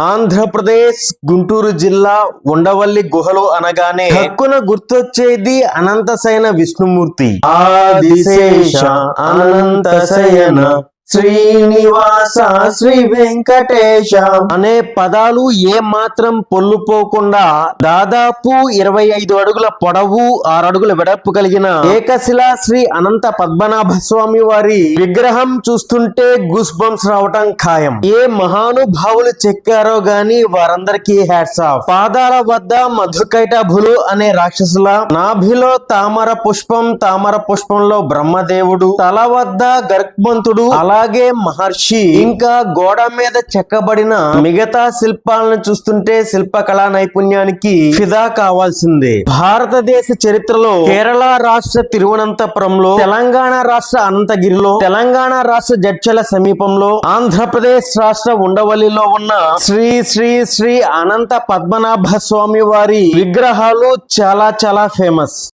ఆంధ్రప్రదేశ్ గుంటూరు జిల్లా ఉండవల్లి గుహలు అనగానే హక్కున గుర్తొచ్చేది అనంతశయన విష్ణుమూర్తి. ఆదిశేష అనంత శయన శ్రీనివాస శ్రీ వెంకటేశ. అనే పదాలు ఏ మాత్రం పొల్లుపోకుండా దాదాపు ఇరవై ఐదు అడుగుల పొడవు ఆరు అడుగుల వెడల్పు కలిగిన ఏకశిలా శ్రీ అనంత పద్మనాభ స్వామి వారి విగ్రహం చూస్తుంటే గుస్ బంప్స్ రావటం ఖాయం. ఏ మహానుభావులు చెక్కారో గాని వారందరికీ హ్యాట్స్ ఆఫ్ పాదాల వద్ద మధుకైటభులు అనే రాక్షసుల నాభిలో తామర పుష్పం తామర పుష్పంలో బ్రహ్మదేవుడు తల వద్ద గర్భవంతుడు అలాగే మహర్షి ఇంకా గోడ మీద చెక్కబడిన మిగతా శిల్పాలను చూస్తుంటే శిల్పకళా నైపుణ్యానికి ఫిదా కావాల్సిందే. భారతదేశ చరిత్రలో కేరళ రాష్ట్ర తిరువనంతపురంలో తెలంగాణ రాష్ట్ర అనంతగిరిలో తెలంగాణ రాష్ట్ర జడ్చల సమీపంలో ఆంధ్రప్రదేశ్ రాష్ట్ర ఉండవల్లిలో ఉన్న శ్రీ శ్రీ శ్రీ అనంత పద్మనాభ స్వామి వారి విగ్రహాలు చాలా చాలా ఫేమస్.